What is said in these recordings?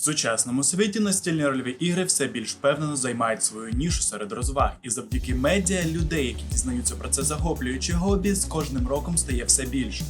В сучасному світі настільні рольові ігри все більш впевнено займають свою нішу серед розваг, і завдяки медіа людей, які дізнаються про це захоплююче хобі, з кожним роком стає все більше.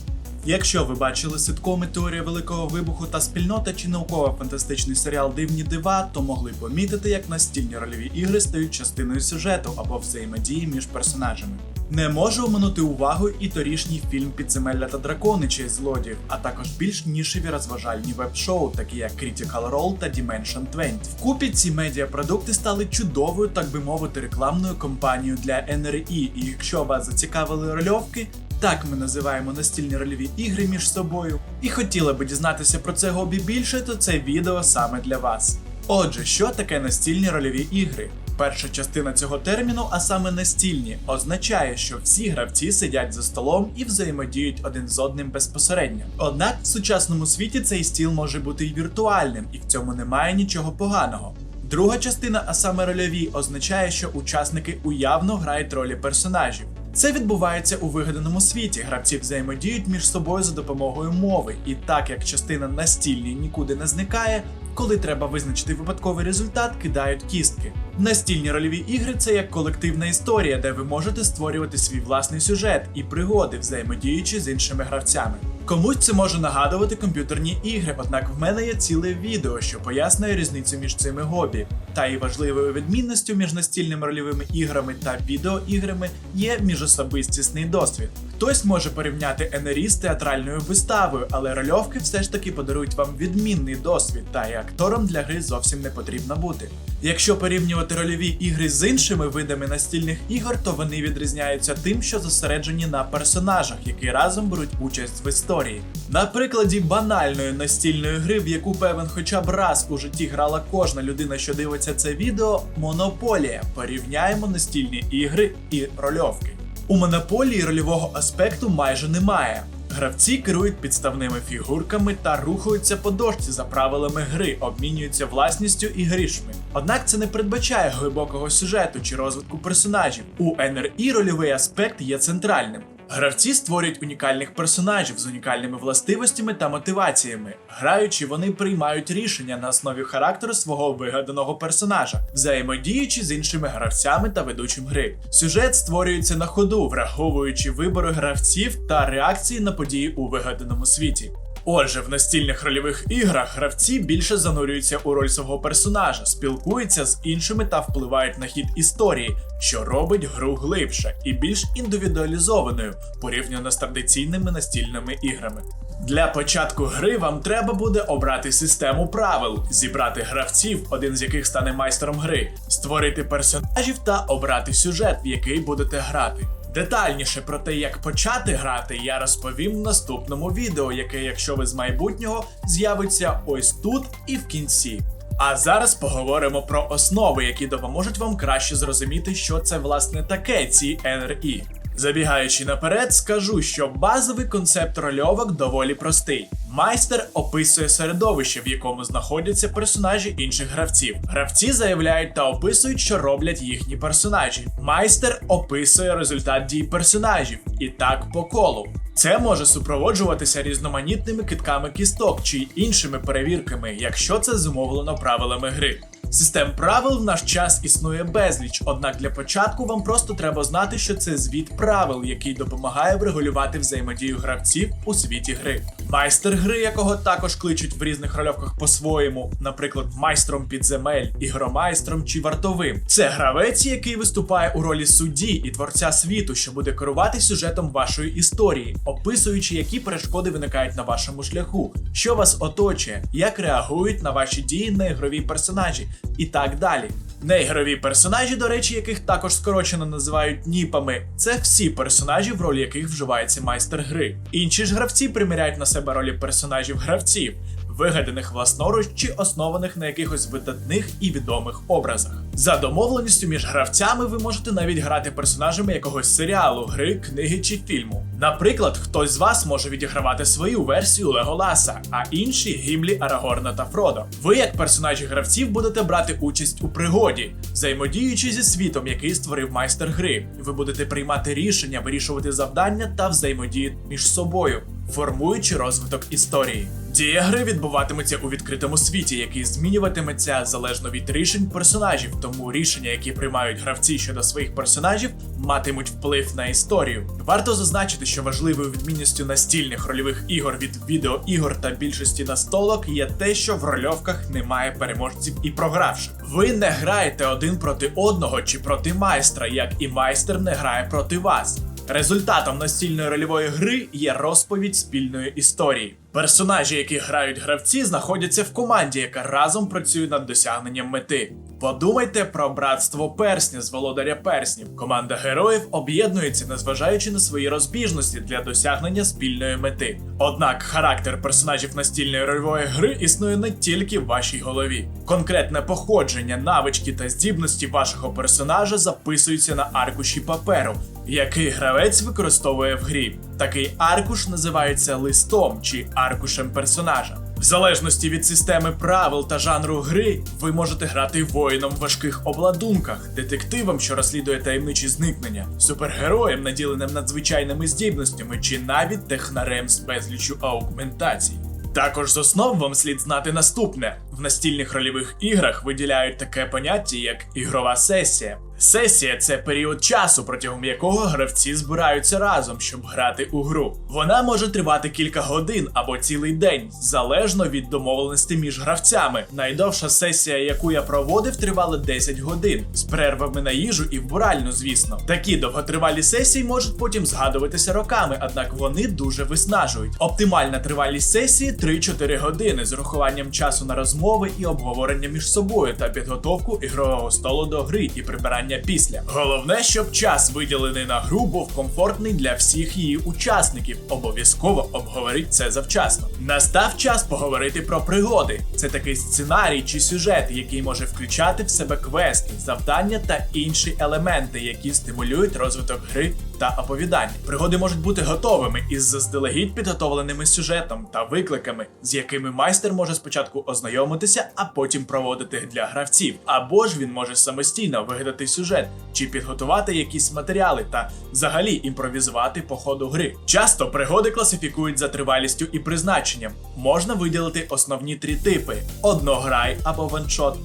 Якщо ви бачили ситкоми Теорія Великого Вибуху та спільнота чи науково-фантастичний серіал Дивні дива, то могли помітити, як настільні рольові ігри стають частиною сюжету або взаємодії між персонажами. Не можу оминути увагу і торішній фільм Підземелля та дракони чи злодіїв, а також більш нішеві розважальні веб-шоу, такі як Critical Role та Dimension 20. Вкупі ці медіапродукти стали чудовою, так би мовити, рекламною кампанією для NRE, і якщо вас зацікавили рольовки, так ми називаємо настільні рольові ігри між собою. І хотіли би дізнатися про це хобі більше, то це відео саме для вас. Отже, що таке настільні рольові ігри? Перша частина цього терміну, а саме настільні, означає, що всі гравці сидять за столом і взаємодіють один з одним безпосередньо. Однак в сучасному світі цей стіл може бути і віртуальним, і в цьому немає нічого поганого. Друга частина, а саме рольові, означає, що учасники уявно грають ролі персонажів. Це відбувається у вигаданому світі. Гравці взаємодіють між собою за допомогою мови, і так як частина настільні нікуди не зникає, коли треба визначити випадковий результат, кидають кістки. Настільні рольові ігри це як колективна історія, де ви можете створювати свій власний сюжет і пригоди, взаємодіючи з іншими гравцями. Комусь це може нагадувати комп'ютерні ігри, однак в мене є ціле відео, що пояснює різницю між цими хобі. Та і важливою відмінністю між настільними рольовими іграми та відеоіграми є міжособистісний досвід. Хтось може порівняти НРІ з театральною виставою, але рольовки все ж таки подарують вам відмінний досвід, та і актором для гри зовсім не потрібно бути. Якщо порівнювати рольові ігри з іншими видами настільних ігор, то вони відрізняються тим, що зосереджені на персонажах, які разом беруть участь в історії. На прикладі банальної настільної гри, в яку певен хоча б раз у житті грала кожна людина, що дивиться це відео, монополія. Порівняємо настільні ігри і рольовки. У монополії рольового аспекту майже немає. Гравці керують підставними фігурками та рухаються по дошці за правилами гри, обмінюються власністю і грішми. Однак це не передбачає глибокого сюжету чи розвитку персонажів. У НРІ рольовий аспект є центральним. Гравці створюють унікальних персонажів з унікальними властивостями та мотиваціями. Граючи, вони приймають рішення на основі характеру свого вигаданого персонажа, взаємодіючи з іншими гравцями та ведучим гри. Сюжет створюється на ходу, враховуючи вибори гравців та реакції на події у вигаданому світі. Отже, в настільних рольових іграх гравці більше занурюються у роль свого персонажа, спілкуються з іншими та впливають на хід історії, що робить гру глибше і більш індивідуалізованою порівняно з традиційними настільними іграми. Для початку гри вам треба буде обрати систему правил, зібрати гравців, один з яких стане майстером гри, створити персонажів та обрати сюжет, в який будете грати. Детальніше про те, як почати грати, я розповім в наступному відео, яке, якщо ви з майбутнього, з'явиться ось тут і в кінці. А зараз поговоримо про основи, які допоможуть вам краще зрозуміти, що це власне таке ці NRE. Забігаючи наперед, скажу, що базовий концепт рольовок доволі простий. Майстер описує середовище, в якому знаходяться персонажі інших гравців. Гравці заявляють та описують, що роблять їхні персонажі. Майстер описує результат дій персонажів і так по колу. Це може супроводжуватися різноманітними китками кісток чи іншими перевірками, якщо це зумовлено правилами гри. Систем правил в наш час існує безліч, однак для початку вам просто треба знати, що це звіт правил, який допомагає врегулювати взаємодію гравців у світі гри. Майстер гри, якого також кличуть в різних рольовках по-своєму, наприклад, майстром підземель, ігромайстром чи вартовим. Це гравець, який виступає у ролі судді і творця світу, що буде керувати сюжетом вашої історії, описуючи, які перешкоди виникають на вашому шляху, що вас оточує, як реагують на ваші дії неігрові персонажі і так далі. Неігрові персонажі, до речі, яких також скорочено називають ніпами, це всі персонажі, в ролі яких вживається майстер гри. Інші ж гравці приміряють на себе ролі персонажів гравців, вигаданих власноруч чи основаних на якихось видатних і відомих образах. За домовленістю між гравцями ви можете навіть грати персонажами якогось серіалу, гри, книги чи фільму. Наприклад, хтось з вас може відігравати свою версію Леголаса, а інші Гімлі, Арагорна та Фродо. Ви, як персонажі гравців, будете брати участь у пригоді, взаємодіючи зі світом, який створив майстер гри. Ви будете приймати рішення, вирішувати завдання та взаємодіяти між собою, формуючи розвиток історії. Дія гри відбуватиметься у відкритому світі, який змінюватиметься залежно від рішень персонажів, тому рішення, які приймають гравці щодо своїх персонажів, матимуть вплив на історію. Варто зазначити, що важливою відмінністю настільних рольових ігор від відеоігор та більшості настолок є те, що в рольовках немає переможців і програвших. Ви не граєте один проти одного чи проти майстра, як і майстер не грає проти вас. Результатом настільної рольової гри є розповідь спільної історії. Персонажі, які грають гравці, знаходяться в команді, яка разом працює над досягненням мети. Подумайте про братство персня з володаря перснів. Команда героїв об'єднується, незважаючи на свої розбіжності для досягнення спільної мети. Однак характер персонажів настільної рольової гри існує не тільки в вашій голові. Конкретне походження, навички та здібності вашого персонажа записуються на аркуші паперу, який гравець використовує в грі. Такий аркуш називається листом чи аркушем персонажа. В залежності від системи правил та жанру гри, ви можете грати воїном в важких обладунках, детективом, що розслідує таємничі зникнення, супергероєм, наділеним надзвичайними здібностями, чи навіть технарем з безлічу аугментацій. Також з основ вам слід знати наступне: в настільних рольових іграх виділяють таке поняття, як ігрова сесія. Сесія це період часу, протягом якого гравці збираються разом, щоб грати у гру. Вона може тривати кілька годин або цілий день, залежно від домовленості між гравцями. Найдовша сесія, яку я проводив, тривала 10 годин з перервами на їжу і вбиральну, звісно. Такі довготривалі сесії можуть потім згадуватися роками, однак вони дуже виснажують. Оптимальна тривалість сесії 3-4 години з урахуванням часу на розмови і обговорення між собою та підготовку ігрового столу до гри і прибирання після. Головне, щоб час виділений на гру був комфортний для всіх її учасників. Обов'язково обговоріть це завчасно. Настав час поговорити про пригоди. Це такий сценарій чи сюжет, який може включати в себе квести, завдання та інші елементи, які стимулюють розвиток гри та оповідання. Пригоди можуть бути готовими із заздалегідь підготовленими сюжетом та викликами, з якими майстер може спочатку ознайомитися, а потім проводити для гравців. Або ж він може самостійно вигадати сюжет чи підготувати якісь матеріали та взагалі імпровізувати по ходу гри. Часто пригоди класифікують за тривалістю і призначенням. Можна виділити основні три типи: однограй або ваншот.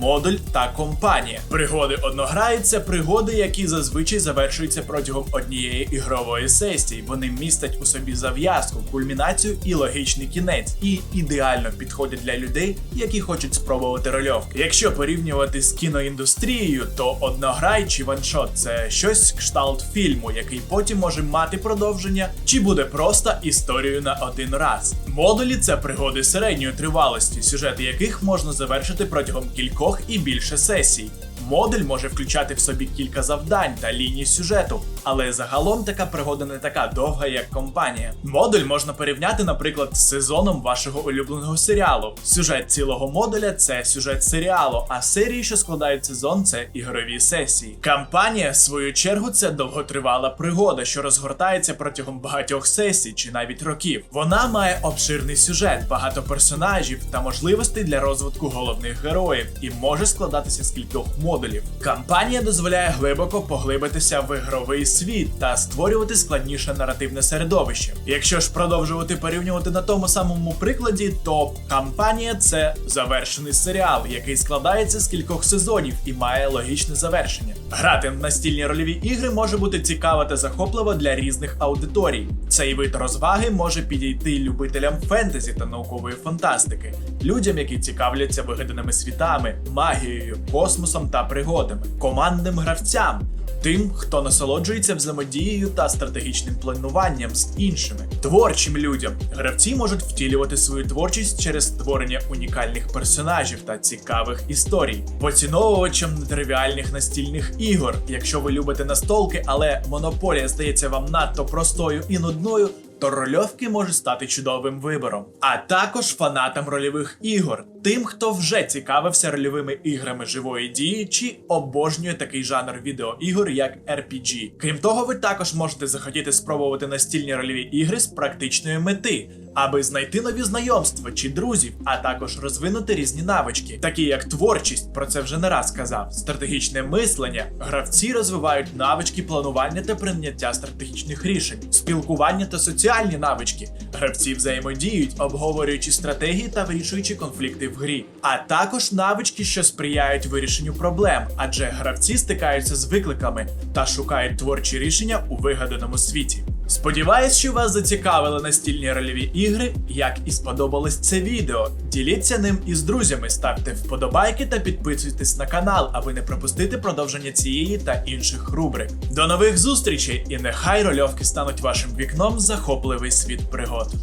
Модуль та компанія. Пригоди однограї це пригоди, які зазвичай завершуються протягом однієї ігрової сесії. Вони містять у собі зав'язку, кульмінацію і логічний кінець, і ідеально підходять для людей, які хочуть спробувати рольовки. Якщо порівнювати з кіноіндустрією, то однограй чи ваншот це щось кшталт фільму, який потім може мати продовження, чи буде просто історією на один раз. Модулі це пригоди середньої тривалості, сюжети яких можна завершити протягом кількох і більше сесій. Модуль може включати в собі кілька завдань та ліній сюжету, але загалом така пригода не така довга, як компанія. Модуль можна порівняти, наприклад, з сезоном вашого улюбленого серіалу. Сюжет цілого модуля це сюжет серіалу, а серії, що складають сезон, це ігрові сесії. Кампанія, в свою чергу, це довготривала пригода, що розгортається протягом багатьох сесій чи навіть років. Вона має обширний сюжет, багато персонажів та можливостей для розвитку головних героїв і може складатися з кількох модулів. Кампанія дозволяє глибоко поглибитися в ігровий світ та створювати складніше наративне середовище. Якщо ж продовжувати порівнювати на тому самому прикладі, то кампанія це завершений серіал, який складається з кількох сезонів і має логічне завершення. Грати в настільні рольові ігри може бути цікаво та захопливо для різних аудиторій. Цей вид розваги може підійти любителям фентезі та наукової фантастики, людям, які цікавляться вигаданими світами, магією, космосом та пригодами, командним гравцям. Тим, хто насолоджується взаємодією та стратегічним плануванням з іншими, творчим людям гравці можуть втілювати свою творчість через створення унікальних персонажів та цікавих історій, поціновувачам нетривіальних настільних ігор. Якщо ви любите настолки, але монополія здається вам надто простою і нудною. То рольовки може стати чудовим вибором, а також фанатам рольових ігор. Тим, хто вже цікавився рольовими іграми живої дії чи обожнює такий жанр відеоігор, як RPG. Крім того, ви також можете захотіти спробувати настільні рольові ігри з практичної мети, аби знайти нові знайомства чи друзів, а також розвинути різні навички, такі як творчість, про це вже не раз казав, стратегічне мислення. Гравці розвивають навички планування та прийняття стратегічних рішень, спілкування та соціальні навички. Гравці взаємодіють, обговорюючи стратегії та вирішуючи конфлікти в грі, а також навички, що сприяють вирішенню проблем, адже гравці стикаються з викликами та шукають творчі рішення у вигаданому світі. Сподіваюсь, що вас зацікавили настільні рольові ігри, як і сподобалось це відео. Діліться ним із друзями, ставте вподобайки та підписуйтесь на канал, аби не пропустити продовження цієї та інших рубрик. До нових зустрічей і нехай рольовки стануть вашим вікном в захопливий світ пригод.